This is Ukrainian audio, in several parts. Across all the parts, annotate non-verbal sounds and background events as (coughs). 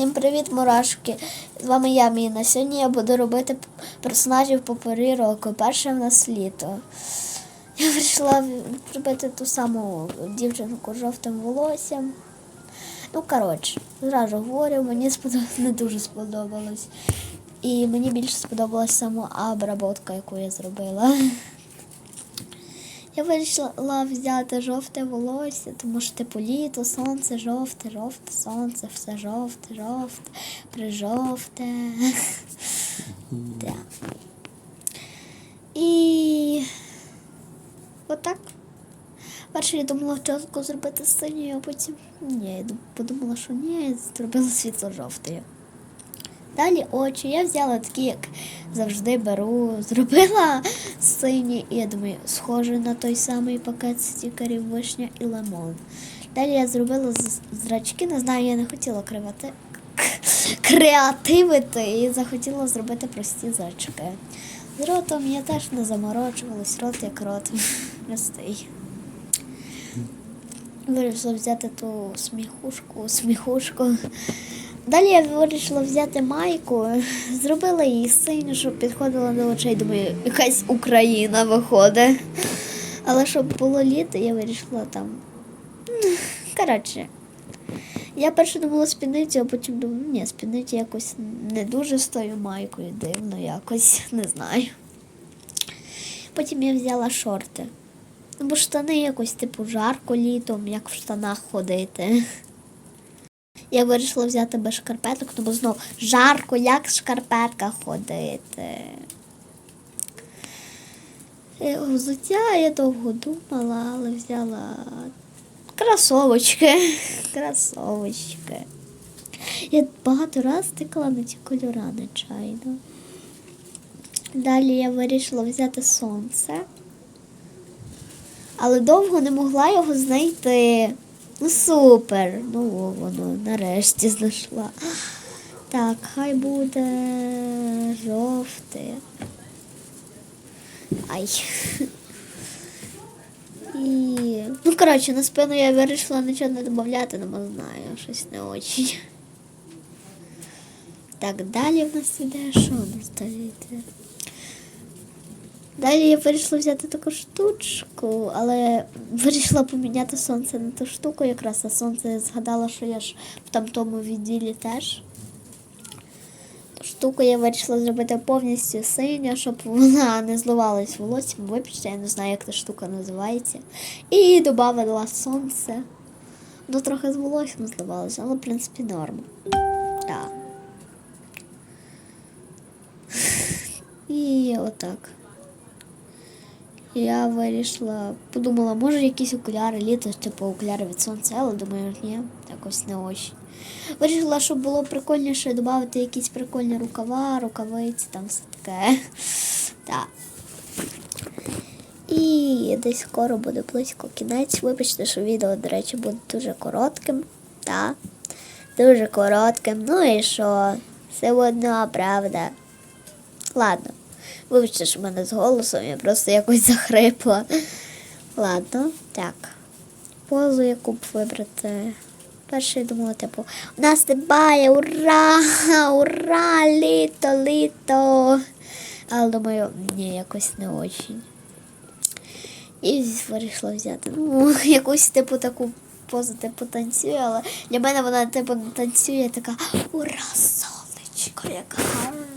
Всім привіт, мурашки! З вами я, Міна. Сьогодні я буду робити персонажів по порі року. Перше в нас літо. Я вирішила зробити ту саму дівчинку з жовтим волоссям. Ну, коротше, зразу говорю, мені не дуже сподобалось. І мені більше сподобалась сама обработка, яку я зробила. Я вирішила взяти жовте волосся, тому що типу літо, сонце, жовте, жовте, сонце, все жовте, жовте, прижовте. Да. І отак. Перше я думала чітко зробити синьою, а потім ні, я подумала, що ні, зробила світло жовтою. Далі очі. Я взяла такі, як завжди беру, зробила сині, і я думаю, схоже на той самий пакет стікерів вишня і лимон. Далі я зробила зрачки, не знаю, я не хотіла кривати, креативити і захотіла зробити прості зрачки. З ротом я теж не заморочувалась, рот як рот. (laughs) Простий. Вирішила взяти ту сміхушку, сміхушку. Далі я вирішила взяти майку, (laughs) зробила її синю, щоб підходила до очей. Думаю, якась Україна виходить. Але щоб було літо, я вирішила там. Коротше. Я перше думала спідницю, а потім думаю, ні, спідницю якось не дуже з тою майкою, дивно якось, не знаю. Потім я взяла шорти. Бо штани якось типу жарко літом, як в штанах ходити. Я вирішила взяти без шкарпеток, тому знов жарко, як в шкарпетках ходити. Е, Взуття я довго думала, але взяла кросовочки. (laughs) Кросовочки. Я багато раз тикала на ці кольори, нечайно. Далі я вирішила взяти сонце. Але довго не могла його знайти. Ну супер. Ну воно нарешті знайшла. Так, хай буде жовте. Ай. І... Ну, коротше, на спину я вирішила нічого не додати, але не знаю, щось не очень. Так, далі в нас іде, що у нас далі? Далі я вирішила взяти таку штучку, але вирішила поміняти сонце на ту штуку якраз, а сонце згадала, що я ж в тамтому відділі теж. Ту штуку я вирішила зробити повністю синю, щоб вона не зливалась волоссям. Вибачте, я не знаю, як та штука називається. І додала сонце. Воно трохи з волоссям зливалося, але в принципі норм. Так. І отак. Я вирішила, подумала, може якісь окуляри, літо, типу окуляри від сонця, але думаю, ні, якось не очень. Вирішила, щоб було прикольніше додати якісь прикольні рукава, рукавиці, там все таке. (laughs) Так. І десь скоро буде близько кінець. Вибачте, що відео, до речі, буде дуже коротким. Так. Дуже коротким. Ну і що? Все одно, правда. Ладно. Вибачте, що в мене з голосом, я просто якось захрипла. Ладно, так. Позу яку б вибрати. Перше я думала, типу, у нас немає, ура! Ура! Літо, літо! Але думаю, ні, якось не очень. І вирішила взяти. Ну, (laughs) якусь типу таку позу, типу танцює, але для мене вона типу танцює, така ура, сонечко, яка гарна.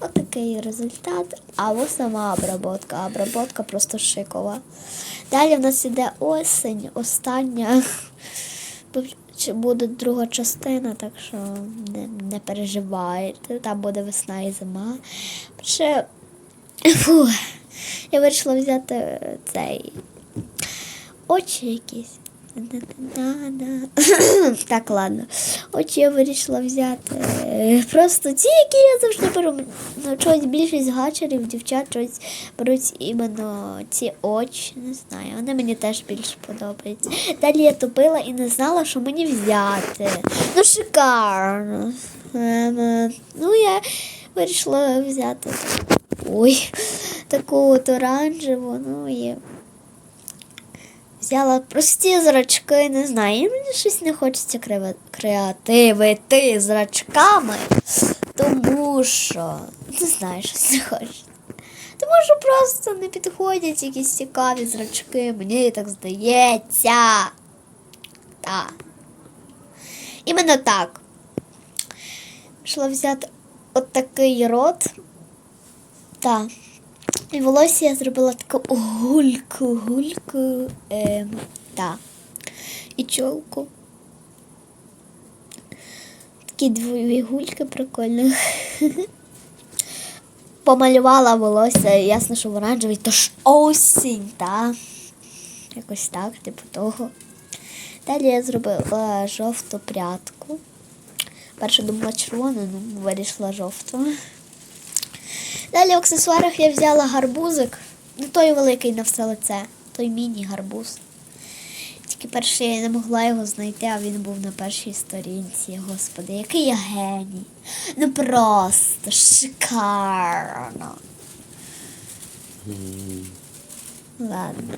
Ось такий результат. А сама обработка. Обработка просто шикова. Далі в нас іде осінь, остання. Буде друга частина, так що не, не переживайте. Там буде весна і зима. Ще фу, я вирішила взяти цей очі якісь. (coughs) Так, ладно. Очі я вирішила взяти. е, Просто ті, які я завжди беру. Ну, чогось більшість гачерів, дівчат чогось беруть іменно ці очі. Не знаю. Вони мені теж більше подобаються. Далі я тупила і не знала, що мені взяти. Ну, шикарно. Е, Ну, я вирішила взяти. Ой, таку от оранжеву, ну і взяла прості зрачки, не знаю, і мені щось не хочеться креативити зрачками, тому що не знаю, щось не хочеться. Тому що просто не підходять якісь цікаві зрачки, мені так здається. Так. Іменно так. Пішла взяти от рот. Так. І волосся я зробила таку гульку, гульку. Ем, та. І чолку. Такі дві гульки прикольні. (laughs) Помалювала волосся, ясно, що в оранжевий, то ж осінь, та. Якось так, типу того. Далі я зробила жовту прядку. Перше думала червону, ну вирішила жовту. Далі в аксесуарах я взяла гарбузик. Не той великий на все лице, той міні-гарбуз. Тільки перше я не могла його знайти, а він був на першій сторінці. Господи, який я геній. Ну просто шикарно. Ладно.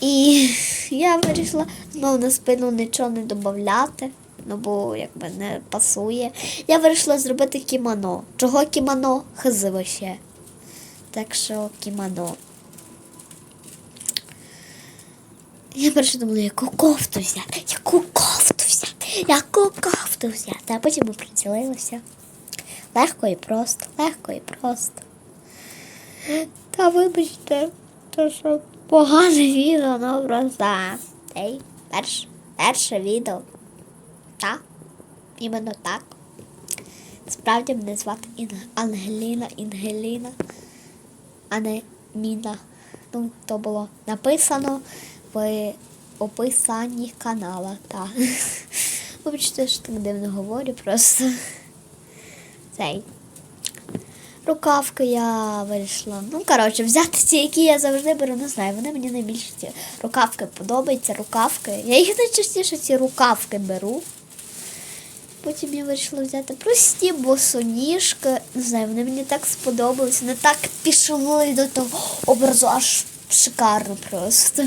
І я вирішила знову на спину нічого не додати, ну бо якби не пасує. Я вирішила зробити кімоно. Чого кімоно? Хз ще. Так що кімоно. Я перше думала, яку кофту взяти, яку кофту взяти, яку кофту взяти, а потім оприділилася. Легко і просто, легко і просто. Та вибачте, то що погане відео, ну просто. Ей, перше, перше відео. Так, іменно так. Справді мене звати Інг... Ангеліна, Інгеліна, а не Міна. Ну, то було написано в описанні канала, так. (laughs) Вибачте, що так дивно говорю, просто цей. Рукавки я вирішила. Ну, коротше, взяти ті, які я завжди беру, не знаю, вони мені найбільше ці рукавки подобаються, рукавки. Я їх найчастіше ці рукавки беру. Потім я вирішила взяти прості босоніжки. Не знаю, вони мені так сподобалися. Вони так пішли до того образу, аж шикарно просто.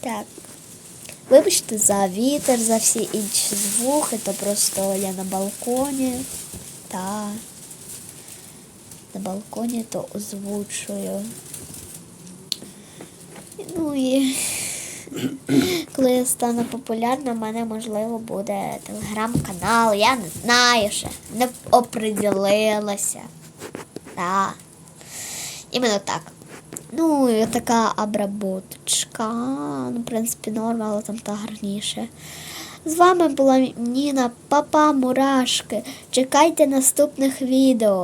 Так. Вибачте за вітер, за всі інші звуки, то просто я на балконі. Та на балконі то озвучую. Ну і коли я стану популярна, в мене можливо буде телеграм-канал. Я не знаю ще. Не оприділилася. Так. Іменно так. Ну, і така обработочка. Ну, в принципі, норм, але там та гарніше. З вами була Ніна, папа Мурашки. Чекайте наступних відео.